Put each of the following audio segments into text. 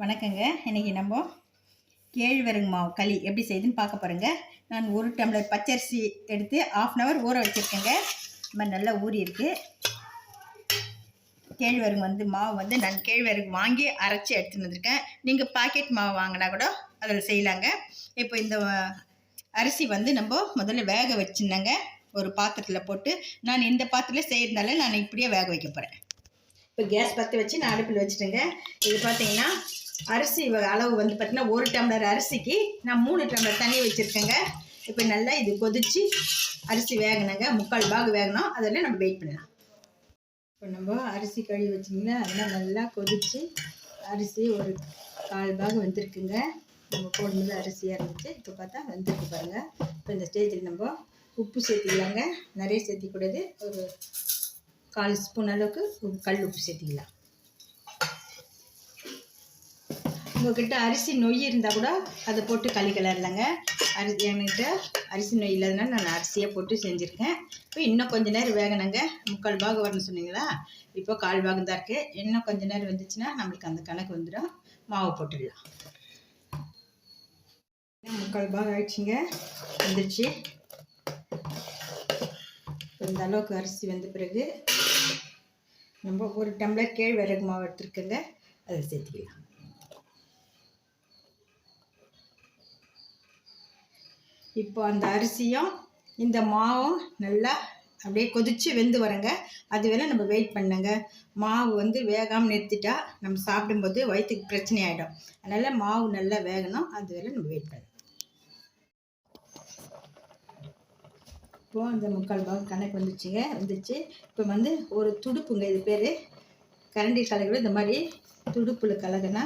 வணக்கங்க. இன்றைக்கி நம்ம கேழ்வரகு மாவு களி எப்படி செய்யுதுன்னு பார்க்க போகிறேங்க நான் ஒரு டம்ளர் பச்சரிசி எடுத்து ஆஃப் அன் ஹவர் ஊற வச்சுருக்கேங்க. இந்த மாதிரி நல்லா ஊறி இருக்கு. கேழ்வரகு வந்து மாவு வந்து நான் கேழ்வரகு வாங்கி அரைச்சி எடுத்துன்னு வந்திருக்கேன். நீங்கள் பாக்கெட் மாவு வாங்கினா கூட அதில் செய்யலாங்க. இப்போ இந்த அரிசி வந்து நம்ம முதல்ல வேக வச்சுருந்தேங்க ஒரு பாத்திரத்தில் போட்டு நான் இந்த பாத்திரத்தில் செய்கிறதுனால நான் இப்படியே வேக வைக்க போகிறேன் இப்போ கேஸ் பற்ற வச்சு நான் அடுப்பில் வச்சுட்டேங்க. இது பார்த்தீங்கன்னா அரிசி வ- அளவு வந்து பார்த்தீங்கன்னா ஒரு டம்ளர் அரிசிக்கு நான் மூணு டம்ளர் தண்ணி வச்சுருக்கேங்க. இப்போ நல்லா இது கொதிச்சு அரிசி வேகணுங்க. முக்கால் பாகு வேகணும். அதெல்லாம் நம்ம வெயிட் பண்ணலாம். இப்போ நம்ம அரிசி கழுவி வச்சிங்கன்னா அதெல்லாம் நல்லா கொதித்து அரிசி ஒரு கால் பாகு வந்திருக்குங்க. நம்ம போடும்போது அரிசியாக இருந்துச்சு. இப்போ பார்த்தா வந்துருக்கு பாருங்கள் இப்போ இந்த ஸ்டேஜில் நம்ம உப்பு சேர்த்திக்கலாங்க. நிறைய சேர்த்திக்கூடாது. ஒரு கால் ஸ்பூன் அளவுக்கு கல் உப்பு சேர்த்திக்கலாம். உங்கள்கிட்ட அரிசி நொய் இருந்தால் கூட அதை போட்டு களி கிளறலங்க அரிசி என்கிட்ட அரிசி நொய் இல்லாதனால நான் அரிசியை போட்டு செஞ்சுருக்கேன். இப்போ இன்னும் கொஞ்ச நேரம் வேகணுங்க. முக்கால் பாகம் வரணும்னு சொன்னீங்களா? இப்போ கால் பாகம் தான் இருக்குது இன்னும் கொஞ்சம் நேரம் வந்துச்சுன்னா நம்மளுக்கு அந்த கணக்கு வந்துடும். மாவு போட்டுடலாம். முக்கால் பாகம் ஆயிடுச்சுங்க. வந்துடுச்சு இந்த அளவுக்கு அரிசி வந்த பிறகு நம்ம ஒரு டம்ளர் கேழ்வரகு மாவு எடுத்துருக்குங்க. அதை சேர்த்துக்கலாம். இப்போ அந்த அரிசியும் இந்த மாவும் நல்லா அப்படியே கொதித்து வெந்து வரங்க. அது வேலை நம்ம வெயிட் பண்ணுங்க. மாவு வந்து வேகாமல் நிறுத்திட்டா நம்ம சாப்பிடும்போது வயிற்றுக்கு பிரச்சனை ஆகிடும் அதனால் மாவு நல்லா வேகணும். அது வேலை நம்ம வெயிட் பண்ணணும் இப்போ அந்த முக்கால் பாகம் கணக்கு வந்துச்சுங்க. வந்துச்சு. இப்போ வந்து ஒரு துடுப்புங்க. இது பேர் கரண்டி கலகுல இந்த மாதிரி துடுப்பில் கலகுனா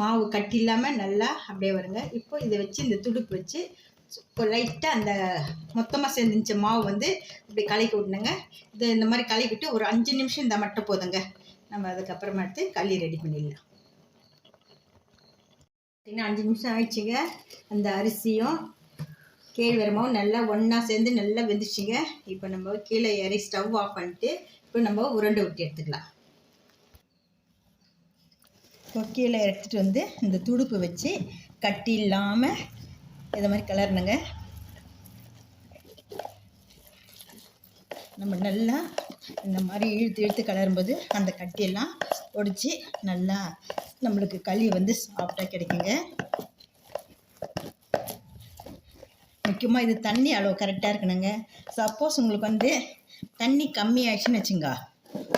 மாவு கட்டி இல்லாமல் நல்லா அப்படியே வருங்க. இப்போ இதை வச்சு இந்த துடுப்பு வச்சு இப்போ லைட்டாக அந்த மொத்தமாக சேர்ந்துச்ச மாவு வந்து இப்படி கலக்கி விடணுங்க. இது இந்த மாதிரி கலக்கி விட்டு ஒரு அஞ்சு நிமிஷம் இந்த மட்டும் போதுங்க. நம்ம அதுக்கப்புறமா எடுத்து களி ரெடி பண்ணிடலாம். பார்த்தீங்கன்னா அஞ்சு நிமிஷம் ஆயிடுச்சுங்க. அந்த அரிசியும் கேழ்வரமாவும் நல்லா ஒன்றா சேர்ந்து நல்லா வெந்துச்சுங்க இப்போ நம்ம கீழே ஏறி ஸ்டவ் ஆஃப் பண்ணிட்டு இப்போ நம்ம உருண்டை ஊற்றி எடுத்துக்கலாம். கொக்கியில் எடுத்துகிட்டு வந்து இந்த துடுப்பு வச்சு கட்டி இல்லாமல் இதை மாதிரி கிளறணுங்க நம்ம நல்லா இந்த மாதிரி இழுத்து இழுத்து கலரும்போது அந்த கட்டியெல்லாம் ஒடிச்சு நல்லா நம்மளுக்கு களி வந்து சாஃப்டாக கிடைக்குங்க. முக்கியமாக இது தண்ணி அளவு கரெக்டாக இருக்கணுங்க. சப்போஸ் உங்களுக்கு வந்து தண்ணி கம்மியாகிடுச்சுன்னு வச்சுங்க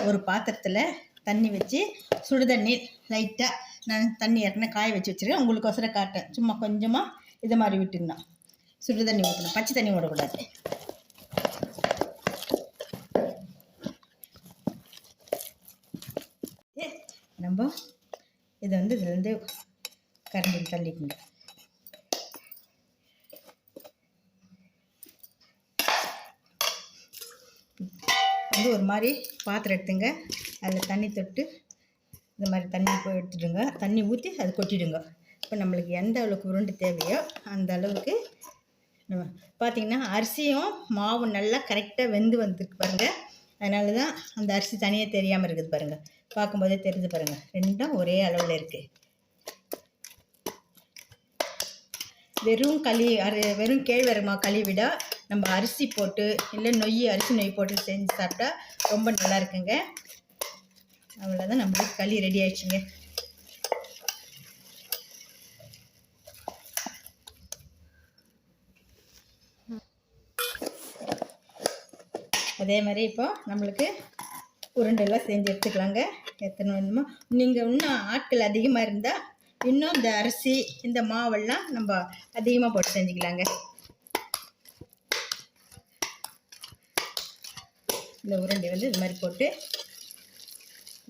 ஒரு பாத்திரத்தில் தண்ணி வச்சு சுடு தண்ணி லைட்டாக நான் தண்ணி ஏற்கனவே காய வச்சு வச்சுருக்கேன். உங்களுக்கு ஒசர காட்டேன் சும்மா கொஞ்சமாக இது மாதிரி விட்டுக்கணும். சுடு தண்ணி ஊற்றணும் பச்சை தண்ணி விடக்கூடாது. நம்ம இதை வந்து இதுலேருந்து கரண்டில் தள்ளிக்கணும். வந்து ஒரு மாதிரி பாத்திரம் எடுத்துங்க. அதில் தண்ணி தொட்டு இந்த மாதிரி தண்ணி போய் எடுத்துடுங்க. தண்ணி ஊற்றி அது கொட்டிடுங்க. இப்போ நம்மளுக்கு எந்த அளவுக்கு உருண்டு தேவையோ அந்த அளவுக்கு நம்ம பார்த்தீங்கன்னா அரிசியும் மாவும் நல்லா கரெக்டாக வெந்து வந்துருக்கு பாருங்கள் அதனால தான் அந்த அரிசி தனியாக தெரியாமல் இருக்குது பாருங்கள் பார்க்கும்போதே தெரிஞ்சு பாருங்கள் ரெண்டும் ஒரே அளவில் இருக்குது வெறும் களி அரி வெறும் கேழ்வரமா களி விட நம்ம அரிசி போட்டு இல்லை நொய் அரிசி நொய் போட்டு செஞ்சு சாப்பிட்டா ரொம்ப நல்லா இருக்குங்க. அவ்வளோதான் நம்மளுக்கு களி ரெடி ஆயிடுச்சுங்க. அதே மாதிரி இப்போ நம்மளுக்கு உருண்டெல்லாம் செஞ்சு எடுத்துக்கலாங்க. எத்தனை வேணுமோ. நீங்கள் இன்னும் ஆட்கள் அதிகமாக இருந்தால் இன்னும் இந்த அரிசி இந்த மாவெல்லாம் நம்ம அதிகமாக போட்டு செஞ்சுக்கலாங்க. இந்த உருண்டை வந்து இது மாதிரி போட்டு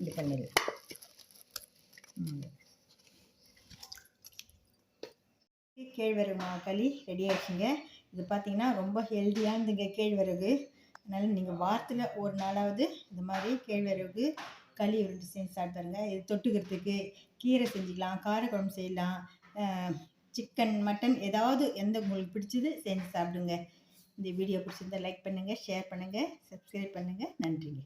இது பண்ணிடலாம். கேழ்வரகு மாவு களி ரெடி ஆயிடுச்சுங்க. இது பார்த்தீங்கன்னா ரொம்ப ஹெல்த்தியானதுங்க கேழ்வரகு. அதனால் நீங்கள் வாரத்தில் ஒரு நாளாவது இந்த மாதிரி கேழ்வரகு களி உருண்டை செஞ்சு சாப்பிட்டுருங்க இது தொட்டுக்கிறதுக்கு கீரை செஞ்சுக்கலாம் காரக்குழம்பு செய்யலாம் சிக்கன் மட்டன் ஏதாவது எந்த உங்களுக்கு பிடிச்சது செஞ்சு சாப்பிடுங்க. இந்த வீடியோ பிடிச்சிருந்தா லைக் பண்ணுங்கள் ஷேர் பண்ணுங்கள் சப்ஸ்கிரைப் பண்ணுங்கள் நன்றிங்க.